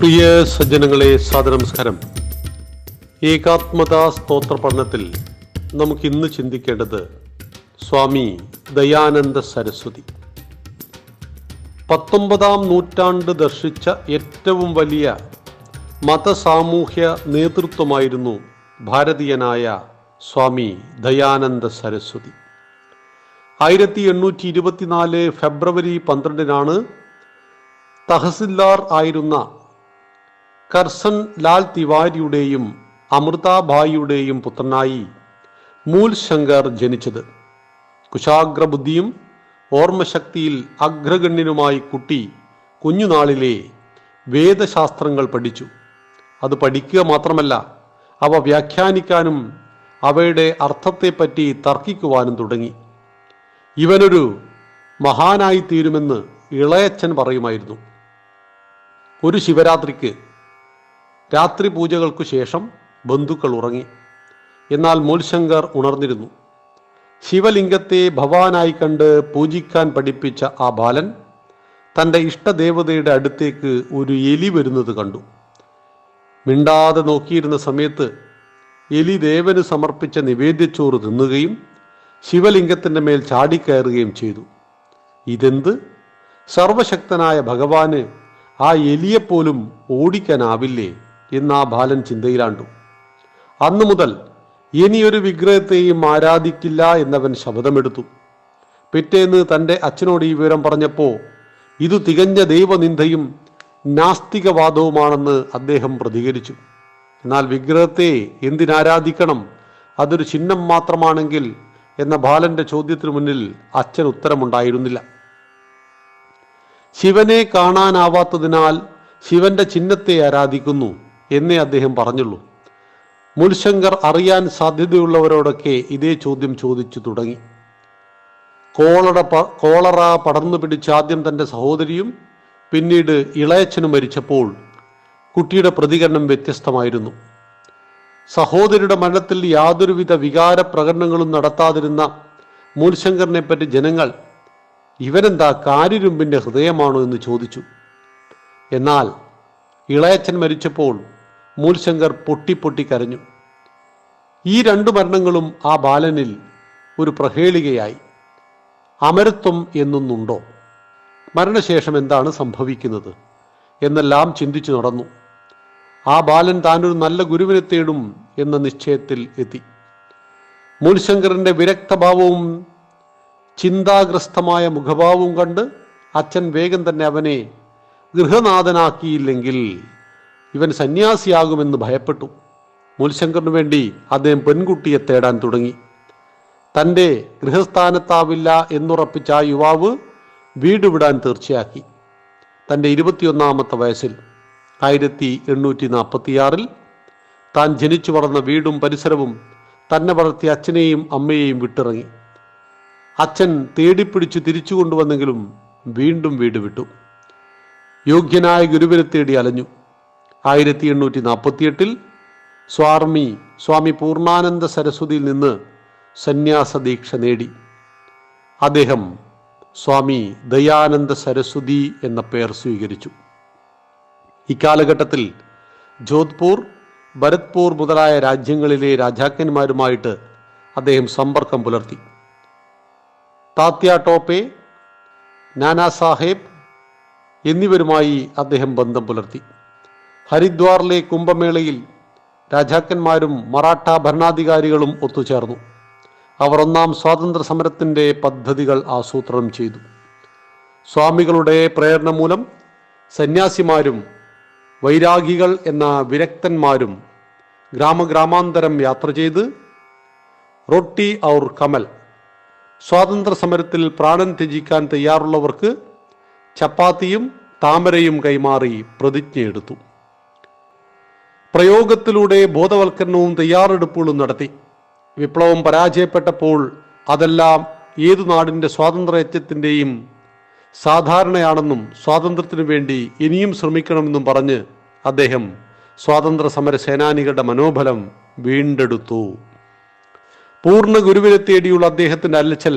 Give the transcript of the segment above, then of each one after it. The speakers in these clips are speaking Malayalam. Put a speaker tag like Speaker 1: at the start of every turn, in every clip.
Speaker 1: പ്രിയ സജ്ജനങ്ങളെ സാദനമസ്കാരം ഏകാത്മതാ സ്തോത്ര പഠനത്തിൽ നമുക്ക് ഇന്ന് ചിന്തിക്കേണ്ടത് സ്വാമി ദയാനന്ദ സരസ്വതി. പത്തൊമ്പതാം നൂറ്റാണ്ട് ദർശിച്ച ഏറ്റവും വലിയ മതസാമൂഹ്യ നേതൃത്വമായിരുന്നു ഭാരതീയനായ സ്വാമി ദയാനന്ദ സരസ്വതി. ആയിരത്തി എണ്ണൂറ്റി ഇരുപത്തിനാല് ഫെബ്രുവരി പന്ത്രണ്ടിനാണ് തഹസിൽദാർ ആയിരുന്ന കർസൻ ലാൽ തിവാരിയുടെയും അമൃതാഭായിയുടെയും പുത്രനായി മൂൽ ശങ്കർ ജനിച്ചത്. കുശാഗ്രബുദ്ധിയും ഓർമ്മശക്തിയിൽ അഗ്രഗണ്യനുമായി കുട്ടി കുഞ്ഞുനാളിലെ വേദശാസ്ത്രങ്ങൾ പഠിച്ചു. അത് പഠിക്കുക മാത്രമല്ല അവ വ്യാഖ്യാനിക്കാനും അവയുടെ അർത്ഥത്തെപ്പറ്റി തർക്കിക്കുവാനും തുടങ്ങി. ഇവനൊരു മഹാനായി തീരുമെന്ന് ഇളയച്ചൻ പറയുമായിരുന്നു. ഒരു ശിവരാത്രിക്ക് രാത്രി പൂജകൾക്കു ശേഷം ബന്ധുക്കൾ ഉറങ്ങി. എന്നാൽ മൂൽശങ്കർ ഉണർന്നിരുന്നു. ശിവലിംഗത്തെ ഭവാനായി കണ്ട് പൂജിക്കാൻ പഠിപ്പിച്ച ആ ബാലൻ തന്റെ ഇഷ്ടദേവതയുടെ അടുത്തേക്ക് ഒരു എലി വരുന്നത് കണ്ടു. മിണ്ടാതെ നോക്കിയിരുന്ന സമയത്ത് എലി ദേവന് സമർപ്പിച്ച നിവേദ്യച്ചോറ് തിന്നുകയും ശിവലിംഗത്തിന്റെ മേൽ ചാടിക്കയറുകയും ചെയ്തു. ഇതെന്ത്? സർവശക്തനായ ഭഗവാന് ആ എലിയെപ്പോലും ഓടിക്കാനാവില്ലേ? എന്ന് ആ ബാലൻ ചിന്തയിലാണ്ടു. അന്നു മുതൽ ഇനിയൊരു വിഗ്രഹത്തെയും ആരാധിക്കില്ല എന്നവൻ ശപഥമെടുത്തു. പിറ്റേന്ന് തന്റെ അച്ഛനോട് ഈ വിവരം പറഞ്ഞപ്പോൾ ഇത് തികഞ്ഞ ദൈവനിന്ദയും നാസ്തികവാദവുമാണെന്ന് അദ്ദേഹം പ്രതികരിച്ചു. എന്നാൽ വിഗ്രഹത്തെ എന്തിനാരാധിക്കണം? അതൊരു ചിഹ്നം മാത്രമാണെങ്കിൽ എന്ന ബാലന്റെ ചോദ്യത്തിനു മുന്നിൽ അച്ഛൻ ഉത്തരമുണ്ടായിരുന്നില്ല. ശിവനെ കാണാനാവാത്തതിനാൽ ശിവന്റെ ചിഹ്നത്തെ ആരാധിക്കുന്നു. എന്നേ അദ്ദേഹം പറഞ്ഞുള്ളൂ. മുൽശങ്കർ അറിയാൻ സാധ്യതയുള്ളവരോടൊക്കെ ഇതേ ചോദ്യം ചോദിച്ചു തുടങ്ങി. കോളട പ- കോളറ പടർന്നു പിടിച്ച ആദ്യം തന്റെ സഹോദരിയും പിന്നീട് ഇളയച്ചനും മരിച്ചപ്പോൾ കുട്ടിയുടെ പ്രതികരണം വ്യത്യസ്തമായിരുന്നു. സഹോദരിയുടെ മരണത്തിൽ യാതൊരുവിധ വികാര പ്രകടനങ്ങളും നടത്താതിരുന്ന മൂൽശങ്കറിനെ പറ്റി ജനങ്ങൾ ഇവനെന്താ കാരിരുമ്പിന്റെ ഹൃദയമാണോ? എന്ന് ചോദിച്ചു. എന്നാൽ ഇളയച്ചൻ മരിച്ചപ്പോൾ മൂൽശങ്കർ പൊട്ടി പൊട്ടി കരഞ്ഞു. ഈ രണ്ടു മരണങ്ങളും ആ ബാലനിൽ ഒരു പ്രഹേളികയായി. അമരത്വം എന്നൊന്നുണ്ടോ? മരണശേഷം എന്താണ് സംഭവിക്കുന്നത്? എന്നെല്ലാം ചിന്തിച്ചു നടന്നു. ആ ബാലൻ താനൊരു നല്ല ഗുരുവിനെ തേടും എന്ന നിശ്ചയത്തിൽ എത്തി. മൂൽശങ്കറിന്റെ വിരക്തഭാവവും ചിന്താഗ്രസ്തമായ മുഖഭാവവും കണ്ട് അച്ഛൻ വേഗം തന്നെ അവനെ ഗൃഹനാഥനാക്കിയില്ലെങ്കിൽ ഇവൻ സന്യാസിയാകുമെന്ന് ഭയപ്പെട്ടു. മൂൽശങ്കറിനു വേണ്ടി അദ്ദേഹം പെൺകുട്ടിയെ തേടാൻ തുടങ്ങി. തന്റെ ഗൃഹസ്ഥാനത്താവില്ല എന്നുറപ്പിച്ച ആ യുവാവ് വീട് വിടാൻ തീർച്ചയാക്കി. തന്റെ ഇരുപത്തിയൊന്നാമത്തെ വയസ്സിൽ ആയിരത്തി എണ്ണൂറ്റി നാൽപ്പത്തിയാറിൽ താൻ ജനിച്ചു വളർന്ന വീടും പരിസരവും തന്നെ വളർത്തിയ അച്ഛനെയും അമ്മയെയും വിട്ടിറങ്ങി. അച്ഛൻ തേടിപ്പിടിച്ച് തിരിച്ചു കൊണ്ടുവന്നെങ്കിലും വീണ്ടും വീട് വിട്ടു. യോഗ്യനായ ഗുരുവിനെ തേടി അലഞ്ഞു. ആയിരത്തി എണ്ണൂറ്റി നാൽപ്പത്തിയെട്ടിൽ സ്വാമി സ്വാമി പൂർണാനന്ദ സരസ്വതിയിൽ നിന്ന് സന്യാസ ദീക്ഷ നേടി. അദ്ദേഹം സ്വാമി ദയാനന്ദ സരസ്വതി എന്ന പേർ സ്വീകരിച്ചു. ഇക്കാലഘട്ടത്തിൽ ജോധ്പൂർ ഭരത്പൂർ മുതലായ രാജ്യങ്ങളിലെ രാജാക്കന്മാരുമായിട്ട് അദ്ദേഹം സമ്പർക്കം പുലർത്തി. താത്യ ടോപ്പെ നാനാ സാഹേബ് എന്നിവരുമായി അദ്ദേഹം ബന്ധം പുലർത്തി. ഹരിദ്വാറിലെ കുംഭമേളയിൽ രാജാക്കന്മാരും മറാഠ ഭരണാധികാരികളും ഒത്തുചേർന്നു. അവർ ഒന്നാം സ്വാതന്ത്ര്യ സമരത്തിന്റെ പദ്ധതികൾ ആസൂത്രണം ചെയ്തു. സ്വാമികളുടെ പ്രേരണ മൂലം സന്യാസിമാരും വൈരാഗികൾ എന്ന വിരക്തന്മാരും ഗ്രാമഗ്രാമാന്തരം യാത്ര ചെയ്ത് റൊട്ടി ഔർ കമൽ സ്വാതന്ത്ര്യ സമരത്തിൽ പ്രാണൻ ത്യജിക്കാൻ തയ്യാറുള്ളവർക്ക് ചപ്പാത്തിയും താമരയും കൈമാറി പ്രതിജ്ഞയെടുത്തു. പ്രയോഗത്തിലൂടെ ബോധവൽക്കരണവും തയ്യാറെടുപ്പുകളും നടത്തി. വിപ്ലവം പരാജയപ്പെട്ടപ്പോൾ അതെല്ലാം ഏതു നാടിന്റെ സ്വാതന്ത്ര്യത്തിന്റെയും സാധാരണയാണെന്നും സ്വാതന്ത്ര്യത്തിനു വേണ്ടി ഇനിയും ശ്രമിക്കണമെന്നും പറഞ്ഞ് അദ്ദേഹം സ്വാതന്ത്ര്യ സമര സേനാനികളുടെ മനോബലം വീണ്ടെടുത്തു. പൂർണ ഗുരുവിനെ തേടിയുള്ള അദ്ദേഹത്തിന്റെ അലച്ചൽ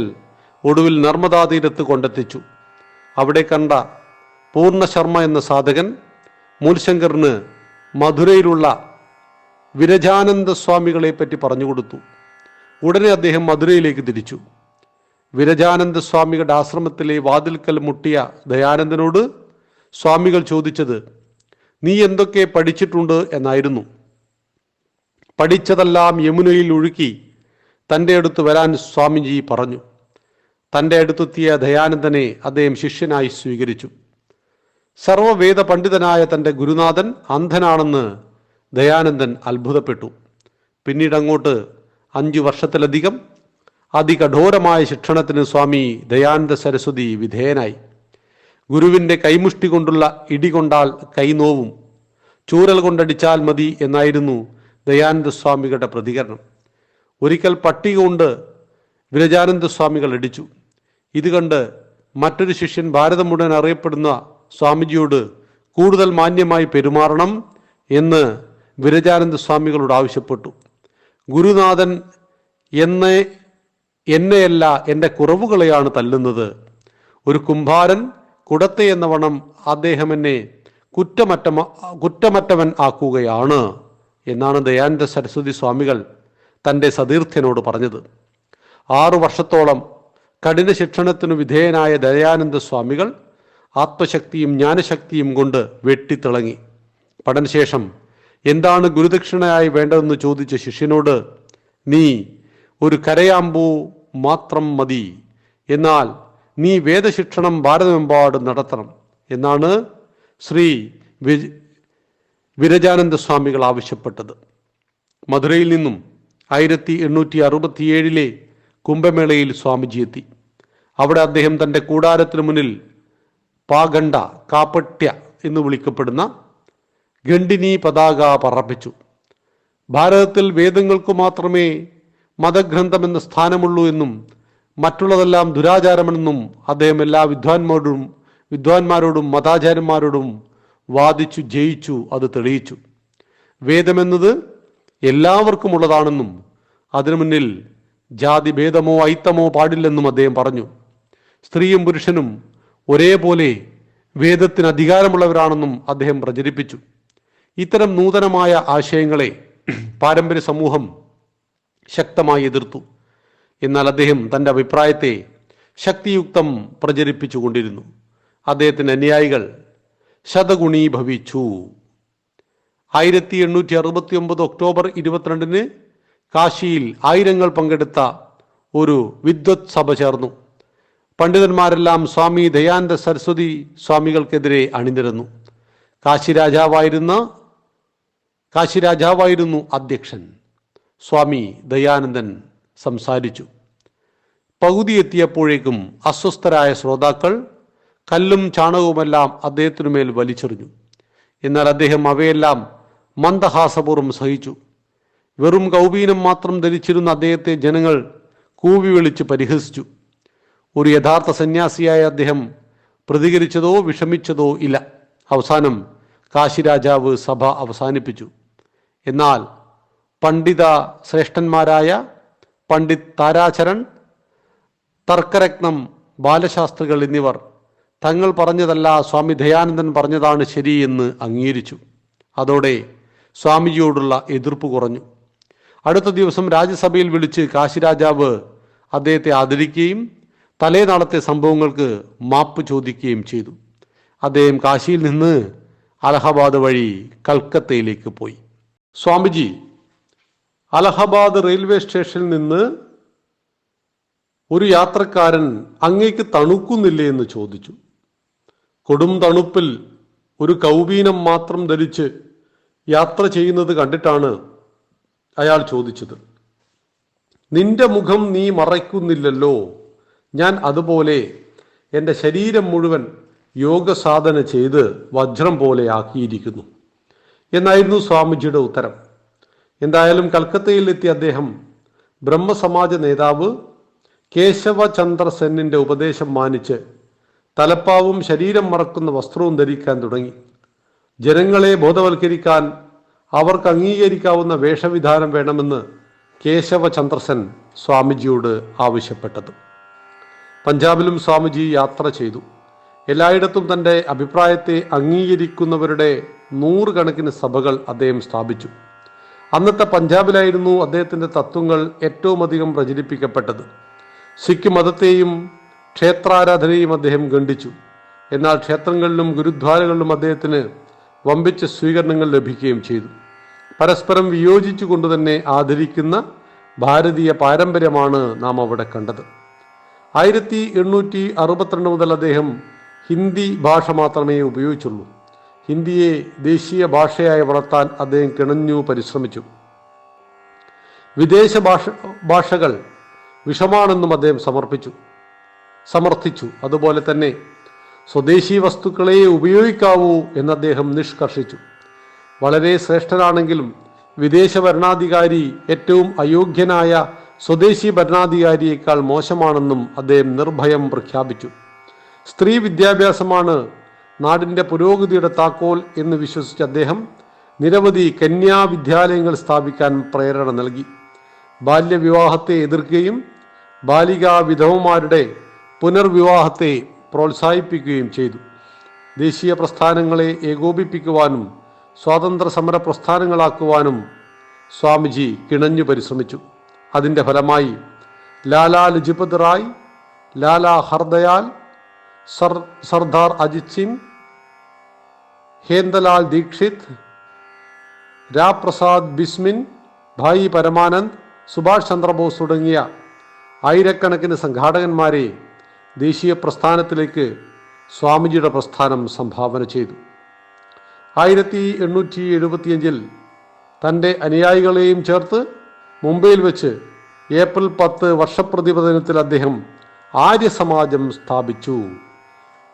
Speaker 1: ഒടുവിൽ നർമ്മദാ തീരത്ത് കൊണ്ടെത്തിച്ചു. അവിടെ കണ്ട പൂർണ ശർമ്മ എന്ന സാധകൻ മൂൽശങ്കറിന് മധുരയിലുള്ള വിരജാനന്ദ സ്വാമികളെ പറ്റി പറഞ്ഞു കൊടുത്തു. ഉടനെ അദ്ദേഹം മധുരയിലേക്ക് തിരിച്ചു. വിരജാനന്ദ സ്വാമികളുടെ ആശ്രമത്തിലെ വാതിൽക്കൽ മുട്ടിയ ദയാനന്ദനോട് സ്വാമികൾ ചോദിച്ചത് നീ എന്തൊക്കെ പഠിച്ചിട്ടുണ്ട്? എന്നായിരുന്നു. പഠിച്ചതെല്ലാം യമുനയിൽ ഒഴുക്കി തന്റെ അടുത്ത് വരാൻ സ്വാമിജി പറഞ്ഞു. തന്റെ അടുത്തെത്തിയ ദയാനന്ദനെ അദ്ദേഹം ശിഷ്യനായി സ്വീകരിച്ചു. സർവവേദ പണ്ഡിതനായ തന്റെ ഗുരുനാഥൻ അന്ധനാണെന്ന് ദയാനന്ദൻ അത്ഭുതപ്പെട്ടു. പിന്നീട് അങ്ങോട്ട് അഞ്ചു വർഷത്തിലധികം അതികഠോരമായ ശിക്ഷണത്തിന് സ്വാമി ദയാനന്ദ സരസ്വതി വിധേയനായി. ഗുരുവിന്റെ കൈമുഷ്ടി കൊണ്ടുള്ള ഇടി കൊണ്ടാൽ കൈനോവും ചൂരൽ കൊണ്ടടിച്ചാൽ മതി എന്നായിരുന്നു ദയാനന്ദ സ്വാമികളുടെ പ്രതികരണം. ഒരിക്കൽ പട്ടിക കൊണ്ട് വിരജാനന്ദ സ്വാമികൾ അടിച്ചു. ഇത് കണ്ട് മറ്റൊരു ശിഷ്യൻ ഭാരതം മുഴുവൻ അറിയപ്പെടുന്ന സ്വാമിജിയോട് കൂടുതൽ മാന്യമായി പെരുമാറണം എന്ന് വിരജാനന്ദ സ്വാമികളോട് ആവശ്യപ്പെട്ടു. ഗുരുനാഥൻ എന്നെ എന്നെയല്ല എന്റെ കുറവുകളെയാണ് തല്ലുന്നത്. ഒരു കുംഭാരൻ കുടത്തെ എന്ന വണ്ണം അദ്ദേഹം എന്നെ കുറ്റമറ്റ കുറ്റമറ്റവൻ ആക്കുകയാണ് എന്നാണ് ദയാനന്ദ സരസ്വതി സ്വാമികൾ തന്റെ സതീർത്ഥ്യനോട് പറഞ്ഞത്. ആറു വർഷത്തോളം കഠിന ശിക്ഷണത്തിനു വിധേയനായ ദയാനന്ദ സ്വാമികൾ ആത്മശക്തിയും ജ്ഞാനശക്തിയും കൊണ്ട് വെട്ടിത്തിളങ്ങി. പഠനശേഷം എന്താണ് ഗുരുദക്ഷിണയായി വേണ്ടതെന്ന് ചോദിച്ച ശിഷ്യനോട് നീ ഒരു കരയാമ്പൂ മാത്രം മതി. എന്നാൽ നീ വേദശിക്ഷണം ഭാരതമെമ്പാടും നടത്തണം എന്നാണ് ശ്രീ വിരജാനന്ദ സ്വാമികൾ ആവശ്യപ്പെട്ടത്. മധുരയിൽ നിന്നും ആയിരത്തി എണ്ണൂറ്റി അറുപത്തിയേഴിലെ കുംഭമേളയിൽ സ്വാമിജി എത്തി. അവിടെ അദ്ദേഹം തന്റെ കൂടാരത്തിനു മുന്നിൽ പാഗണ്ട കാപ്പട്യ എന്ന് വിളിക്കപ്പെടുന്ന ഖണ്ഡിനി പതാക പറപ്പിച്ചു. ഭാരതത്തിൽ വേദങ്ങൾക്കു മാത്രമേ മതഗ്രന്ഥമെന്ന സ്ഥാനമുള്ളൂ എന്നും മറ്റുള്ളതെല്ലാം ദുരാചാരമെന്നും അദ്ദേഹം എല്ലാ വിദ്വാൻമാരോടും വിദ്വാൻമാരോടും മതാചാര്യന്മാരോടും വാദിച്ചു ജയിച്ചു അത് തെളിയിച്ചു. വേദമെന്നത് എല്ലാവർക്കും ഉള്ളതാണെന്നും അതിനു മുന്നിൽ ജാതി ഭേദമോ ഐത്തമോ പാടില്ലെന്നും അദ്ദേഹം പറഞ്ഞു. സ്ത്രീയും പുരുഷനും ഒരേപോലെ വേദത്തിന് അധികാരമുള്ളവരാണെന്നും അദ്ദേഹം പ്രചരിപ്പിച്ചു. ഇത്തരം നൂതനമായ ആശയങ്ങളെ പാരമ്പര്യ സമൂഹം ശക്തമായി എതിർത്തു. എന്നാൽ അദ്ദേഹം തന്റെ അഭിപ്രായത്തെ ശക്തിയുക്തം പ്രചരിപ്പിച്ചുകൊണ്ടിരുന്നു. അദ്ദേഹത്തിന്റെ അനുയായികൾ ശതഗുണീഭവിച്ചു. ആയിരത്തി എണ്ണൂറ്റി അറുപത്തി ഒമ്പത് ഒക്ടോബർ ഇരുപത്തിരണ്ടിന് കാശിയിൽ ആയിരങ്ങൾ പങ്കെടുത്ത ഒരു വിദ്വത് സഭ ചേർന്നു. പണ്ഡിതന്മാരെല്ലാം സ്വാമി ദയാനന്ദ സരസ്വതി സ്വാമികൾക്കെതിരെ അണിനിരന്നു. കാശി രാജാവായിരുന്ന കാശി രാജാവായിരുന്നു അധ്യക്ഷൻ. സ്വാമി ദയാനന്ദൻ സംസാരിച്ചു. പകുതി എത്തിയപ്പോഴേക്കും അസ്വസ്ഥരായ ശ്രോതാക്കൾ കല്ലും ചാണകവുമെല്ലാം അദ്ദേഹത്തിനുമേൽ വലിച്ചെറിഞ്ഞു. എന്നാൽ അദ്ദേഹം അവയെല്ലാം മന്ദഹാസപൂർവം സഹിച്ചു. വെറും കൗപീനം മാത്രം ധരിച്ചിരുന്ന അദ്ദേഹത്തെ ജനങ്ങൾ കൂവി വിളിച്ച് പരിഹസിച്ചു. ഒരു യഥാർത്ഥ സന്യാസിയായ അദ്ദേഹം പ്രതികരിച്ചതോ വിഷമിച്ചതോ ഇല്ല. അവസാനം കാശിരാജാവ് സഭ അവസാനിപ്പിച്ചു. എന്നാൽ പണ്ഡിത ശ്രേഷ്ഠന്മാരായ പണ്ഡിത് താരാചരൺ തർക്കരത്നം ബാലശാസ്ത്രികൾ എന്നിവർ തങ്ങൾ പറഞ്ഞതല്ല സ്വാമി ദയാനന്ദൻ പറഞ്ഞതാണ് ശരിയെന്ന് അംഗീകരിച്ചു. അതോടെ സ്വാമിജിയോടുള്ള എതിർപ്പ് കുറഞ്ഞു. അടുത്ത ദിവസം രാജ്യസഭയിൽ വിളിച്ച് കാശിരാജാവ് അദ്ദേഹത്തെ ആദരിക്കുകയും തലേനാളത്തെ സംഭവങ്ങൾക്ക് മാപ്പ് ചോദിക്കുകയും ചെയ്തു. അദ്ദേഹം കാശിയിൽ നിന്ന് അലഹബാദ് വഴി കൽക്കത്തയിലേക്ക് പോയി. സ്വാമിജി അലഹബാദ് റെയിൽവേ സ്റ്റേഷനിൽ നിന്ന് ഒരു യാത്രക്കാരൻ അങ്ങേക്ക് തണുക്കുന്നില്ലേ എന്ന് ചോദിച്ചു. കൊടും തണുപ്പിൽ ഒരു കൗബീനം മാത്രം ധരിച്ച് യാത്ര ചെയ്യുന്നത് കണ്ടിട്ടാണ് അയാൾ ചോദിച്ചത്. നിന്റെ മുഖം നീ മറയ്ക്കുന്നില്ലല്ലോ ഞാൻ അതുപോലെ എന്റെ ശരീരം മുഴുവൻ യോഗസാധന ചെയ്ത് വജ്രം പോലെ ആക്കിയിരിക്കുന്നു. എന്നായിരുന്നു സ്വാമിജിയുടെ ഉത്തരം. എന്തായാലും കൽക്കത്തയിലെത്തിയ അദ്ദേഹം ബ്രഹ്മസമാജ നേതാവ് കേശവചന്ദ്ര സെന്നിന്റെ ഉപദേശം മാനിച്ച് തലപ്പാവും ശരീരം മറക്കുന്ന വസ്ത്രവും ധരിക്കാൻ തുടങ്ങി. ജനങ്ങളെ ബോധവൽക്കരിക്കാൻ അവർക്ക് അംഗീകരിക്കാവുന്ന വേഷവിധാനം വേണമെന്ന് കേശവചന്ദ്രസൻ സ്വാമിജിയോട് ആവശ്യപ്പെട്ടത്. പഞ്ചാബിലും സ്വാമിജി യാത്ര ചെയ്തു. എല്ലായിടത്തും തന്റെ അഭിപ്രായത്തെ അംഗീകരിക്കുന്നവരുടെ നൂറുകണക്കിന് സഭകൾ അദ്ദേഹം സ്ഥാപിച്ചു. അന്നത്തെ പഞ്ചാബിലായിരുന്നു അദ്ദേഹത്തിന്റെ തത്വങ്ങൾ ഏറ്റവും അധികം പ്രചരിപ്പിക്കപ്പെട്ടത്. സിഖ് മതത്തെയും ക്ഷേത്രാരാധനയും അദ്ദേഹം ഖണ്ഡിച്ചു. എന്നാൽ ക്ഷേത്രങ്ങളിലും ഗുരുദ്വാരകളിലും അദ്ദേഹത്തിന് വമ്പിച്ച സ്വീകരണങ്ങൾ ലഭിക്കുകയും ചെയ്തു. പരസ്പരം വിയോജിച്ചുകൊണ്ട് തന്നെ ആദരിക്കുന്ന ഭാരതീയ പാരമ്പര്യമാണ് നാം അവിടെ കണ്ടത്. ആയിരത്തി എണ്ണൂറ്റി അറുപത്തിരണ്ട് മുതൽ അദ്ദേഹം ഹിന്ദി ഭാഷ മാത്രമേ ഉപയോഗിച്ചുള്ളൂ. ഹിന്ദിയെ ദേശീയ ഭാഷയായി വളർത്താൻ അദ്ദേഹം കിണഞ്ഞു പരിശ്രമിച്ചു. വിദേശ ഭാഷ ഭാഷകൾ വിഷമാണെന്നും അദ്ദേഹം സമർപ്പിച്ചു. സമർത്ഥിച്ചു. അതുപോലെ തന്നെ സ്വദേശി വസ്തുക്കളെ ഉപയോഗിക്കാവൂ എന്ന് അദ്ദേഹം നിഷ്കർഷിച്ചു. വളരെ ശ്രേഷ്ഠനാണെങ്കിലും വിദേശ ഭരണാധികാരി ഏറ്റവും അയോഗ്യനായ സ്വദേശി ഭരണാധികാരിയേക്കാൾ മോശമാണെന്നും അദ്ദേഹം നിർഭയം പ്രഖ്യാപിച്ചു. സ്ത്രീ വിദ്യാഭ്യാസമാണ് നാടിന്റെ പുരോഗതിയുടെ താക്കോൽ എന്ന് വിശ്വസിച്ച അദ്ദേഹം നിരവധി കന്യാ വിദ്യാലയങ്ങൾ സ്ഥാപിക്കാൻ പ്രേരണ നൽകി. ബാല്യവിവാഹത്തെ എതിർക്കുകയും ബാലികാ വിധവമാരുടെ പുനർവിവാഹത്തെ പ്രോത്സാഹിപ്പിക്കുകയും ചെയ്തു. ദേശീയ പ്രസ്ഥാനങ്ങളെ ഏകോപിപ്പിക്കുവാനും സ്വാതന്ത്ര്യ സമര പ്രസ്ഥാനങ്ങളാക്കുവാനും സ്വാമിജി കിണഞ്ഞു പരിശ്രമിച്ചു. അതിന്റെ ഫലമായി ലാലാ ലജ്പത് റായ് ലാലാ ഹർദയാൽ സർ സർദാർ അജിത് സിംഗ് ഹേന്ദലാൽ ദീക്ഷിത് രാപ്രസാദ് ബിസ്മിൻ ഭായി പരമാനന്ദ് സുഭാഷ് ചന്ദ്രബോസ് തുടങ്ങിയ ആയിരക്കണക്കിന് സംഘാടകന്മാരെ ദേശീയ പ്രസ്ഥാനത്തിലേക്ക് സ്വാമിജിയുടെ പ്രസ്ഥാനം സംഭാവന ചെയ്തു. ആയിരത്തി എണ്ണൂറ്റി എഴുപത്തിയഞ്ചിൽ തന്റെ അനുയായികളെയും ചേർത്ത് മുംബൈയിൽ വെച്ച് ഏപ്രിൽ പത്ത് വർഷപ്രതിപദിനത്തിൽ അദ്ദേഹം ആര്യസമാജം സ്ഥാപിച്ചു.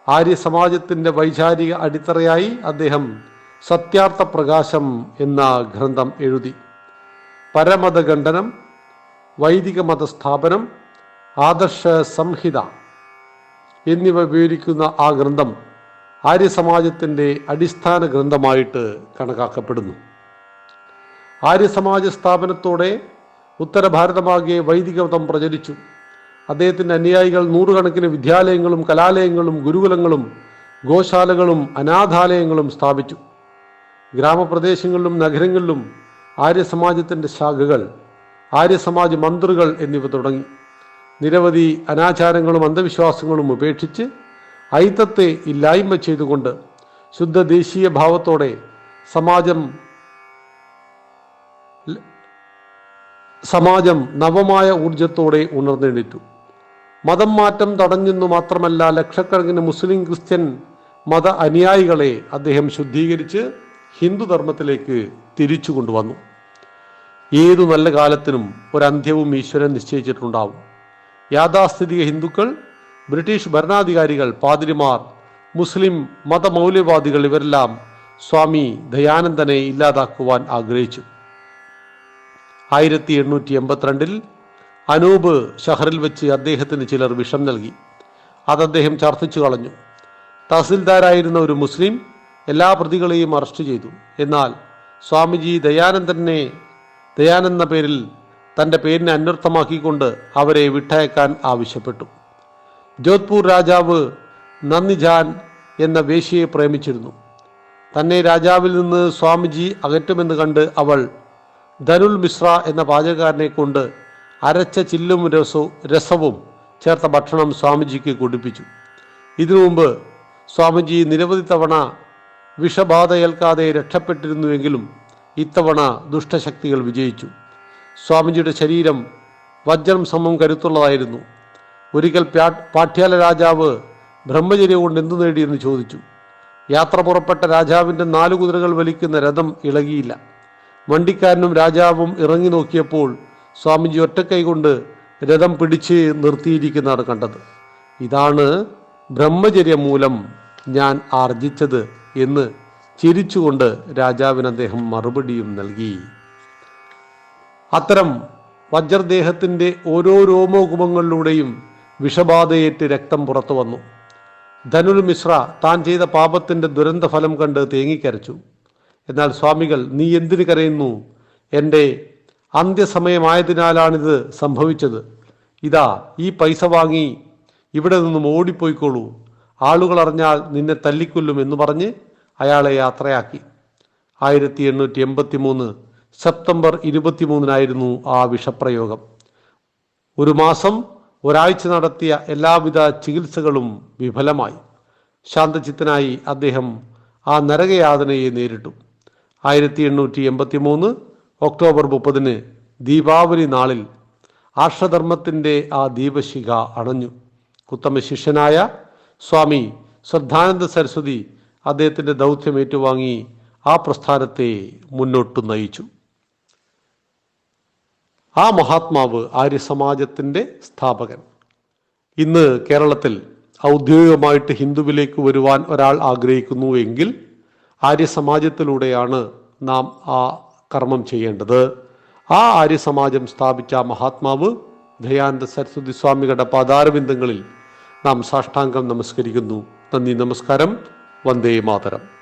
Speaker 1: ആര്യസമാജത്തിന്റെ വൈചാരിക അടിത്തറയായി അദ്ദേഹം സത്യാർത്ഥ പ്രകാശം എന്ന ഗ്രന്ഥം എഴുതി. പരമതഖണ്ഡനം വൈദിക മതസ്ഥാപനം ആദർശ സംഹിത എന്നിവ വിവരിക്കുന്ന ആ ഗ്രന്ഥം ആര്യസമാജത്തിന്റെ അടിസ്ഥാന ഗ്രന്ഥമായിട്ട് കണക്കാക്കപ്പെടുന്നു. ആര്യസമാജ സ്ഥാപനത്തോടെ ഉത്തരഭാരതമാകെ വൈദിക മതം പ്രചരിച്ചു. അദ്ദേഹത്തിന്റെ അനുയായികൾ നൂറുകണക്കിന് വിദ്യാലയങ്ങളും കലാലയങ്ങളും ഗുരുകുലങ്ങളും ഗോശാലകളും അനാഥാലയങ്ങളും സ്ഥാപിച്ചു. ഗ്രാമപ്രദേശങ്ങളിലും നഗരങ്ങളിലും ആര്യസമാജത്തിന്റെ ശാഖകൾ ആര്യസമാജ് മന്ത്രികൾ എന്നിവ തുടങ്ങി. നിരവധി അനാചാരങ്ങളും അന്ധവിശ്വാസങ്ങളും ഉപേക്ഷിച്ച് ഐത്തത്തെ ഇല്ലായ്മ ചെയ്തുകൊണ്ട് ശുദ്ധ ദേശീയ ഭാവത്തോടെ സമാജം സമാജം നവമായ ഊർജത്തോടെ ഉണർന്നെഴുന്നേറ്റു. മതം മാറ്റം തടഞ്ഞെന്നു മാത്രമല്ല ലക്ഷക്കണക്കിന് മുസ്ലിം ക്രിസ്ത്യൻ മത അനുയായികളെ അദ്ദേഹം ശുദ്ധീകരിച്ച് ഹിന്ദുധർമ്മത്തിലേക്ക് തിരിച്ചു കൊണ്ടുവന്നു. ഏതു നല്ല കാലത്തിനും ഒരന്ത്യവും ഈശ്വരൻ നിശ്ചയിച്ചിട്ടുണ്ടാവും. യാഥാസ്ഥിതിക ഹിന്ദുക്കൾ ബ്രിട്ടീഷ് ഭരണാധികാരികൾ പാതിരിമാർ മുസ്ലിം മതമൗല്യവാദികൾ ഇവരെല്ലാം സ്വാമി ദയാനന്ദനെ ഇല്ലാതാക്കുവാൻ ആഗ്രഹിച്ചു. ആയിരത്തി എണ്ണൂറ്റി എൺപത്തിരണ്ടിൽ അനൂപ് ഷഹറിൽ വെച്ച് അദ്ദേഹത്തിന് ചിലർ വിഷം നൽകി. അത് അദ്ദേഹം ചർച്ചിച്ചു കളഞ്ഞു. തഹസിൽദാരായിരുന്ന ഒരു മുസ്ലിം എല്ലാ പ്രതികളെയും അറസ്റ്റ് ചെയ്തു. എന്നാൽ സ്വാമിജി ദയാനന്ദനെ ദയാനന്ദ പേരിൽ തന്റെ പേരിനെ അന്വർത്ഥമാക്കിക്കൊണ്ട് അവരെ വിട്ടയക്കാൻ ആവശ്യപ്പെട്ടു. ജോധ്പൂർ രാജാവ് നന്ദിജാൻ എന്ന വേശ്യയെ പ്രേമിച്ചിരുന്നു. തന്നെ രാജാവിൽ നിന്ന് സ്വാമിജി അകറ്റുമെന്ന് കണ്ട് അവൾ ധനുൽ മിശ്ര എന്ന പാചകക്കാരനെ കൊണ്ട് അരച്ച ചില്ലും രസവും രസവും ചേർത്ത ഭക്ഷണം സ്വാമിജിക്ക് കുടിപ്പിച്ചു. ഇതിനു മുമ്പ് സ്വാമിജി നിരവധി തവണ വിഷബാധയേൽക്കാതെ രക്ഷപ്പെട്ടിരുന്നുവെങ്കിലും ഇത്തവണ ദുഷ്ടശക്തികൾ വിജയിച്ചു. സ്വാമിജിയുടെ ശരീരം വജ്രം സമം കരുത്തുള്ളതായിരുന്നു. ഒരിക്കൽ പാഠ്യാല രാജാവ് ബ്രഹ്മചര്യം കൊണ്ട് എന്തു നേടിയെന്ന് ചോദിച്ചു. യാത്ര പുറപ്പെട്ട രാജാവിന്റെ നാലു കുതിരകൾ വലിക്കുന്ന രഥം ഇളകിയില്ല. വണ്ടിക്കാരനും രാജാവും ഇറങ്ങി നോക്കിയപ്പോൾ സ്വാമിജി ഒറ്റക്കൈ കൊണ്ട് രഥം പിടിച്ച് നിർത്തിയിരിക്കുന്നതാണ് കണ്ടത്. ഇതാണ് ബ്രഹ്മചര്യ മൂലം ഞാൻ ആർജിച്ചത് എന്ന് ചിരിച്ചുകൊണ്ട് രാജാവിന് അദ്ദേഹം മറുപടിയും നൽകി. അത്തരം വജ്രദേഹത്തിന്റെ ഓരോ രോമോകുമങ്ങളിലൂടെയും വിഷബാധയേറ്റ് രക്തം പുറത്തു വന്നു ധനുൽ മിശ്ര താൻ ചെയ്ത പാപത്തിന്റെ ദുരന്തഫലം കണ്ട് തേങ്ങിക്കരച്ചു എന്നാൽ സ്വാമികൾ നീ എന്തിനു കരയുന്നു? എന്റെ അന്ത്യസമയമായതിനാലാണിത് സംഭവിച്ചത്. ഇതാ ഈ പൈസ വാങ്ങി ഇവിടെ നിന്നും ഓടിപ്പോയിക്കോളൂ. ആളുകൾ അറിഞ്ഞാൽ നിന്നെ തല്ലിക്കൊല്ലും എന്ന് പറഞ്ഞ് അയാളെ യാത്രയാക്കി. ആയിരത്തി എണ്ണൂറ്റി എൺപത്തി മൂന്ന് സെപ്റ്റംബർ ഇരുപത്തിമൂന്നിനായിരുന്നു ആ വിഷപ്രയോഗം. ഒരു മാസം ഒരാഴ്ച നടത്തിയ എല്ലാവിധ ചികിത്സകളും വിഫലമായി. ശാന്തചിത്തനായി അദ്ദേഹം ആ നരകയാതനയെ നേരിട്ടു. ആയിരത്തി എണ്ണൂറ്റി എൺപത്തി മൂന്ന് ഒക്ടോബർ മുപ്പതിന് ദീപാവലി നാളിൽ ആർഷധർമ്മത്തിന്റെ ആ ദീപശിഖ അണഞ്ഞു. ഉത്തമ ശിഷ്യനായ സ്വാമി ശ്രദ്ധാനന്ദ സരസ്വതി അദ്ദേഹത്തിന്റെ ദൗത്യം ഏറ്റുവാങ്ങി ആ പ്രസ്ഥാനത്തെ മുന്നോട്ട് നയിച്ചു. ആ മഹാത്മാവ് ആര്യസമാജത്തിന്റെ സ്ഥാപകൻ. ഇന്ന് കേരളത്തിൽ ഔദ്യോഗികമായിട്ട് ഹിന്ദുവിലേക്ക് വരുവാൻ ഒരാൾ ആഗ്രഹിക്കുന്നു എങ്കിൽ ആര്യസമാജത്തിലൂടെയാണ് നാം ആ കർമ്മം ചെയ്യേണ്ടത്. ആ ആര്യസമാജം സ്ഥാപിച്ച മഹാത്മാവ് ദയാനന്ദ സരസ്വതി സ്വാമികളുടെ പാതാരബിന്ദങ്ങളിൽ നാം സാഷ്ടാംഗം നമസ്കരിക്കുന്നു. നന്ദി നമസ്കാരം. വന്ദേ മാതരം.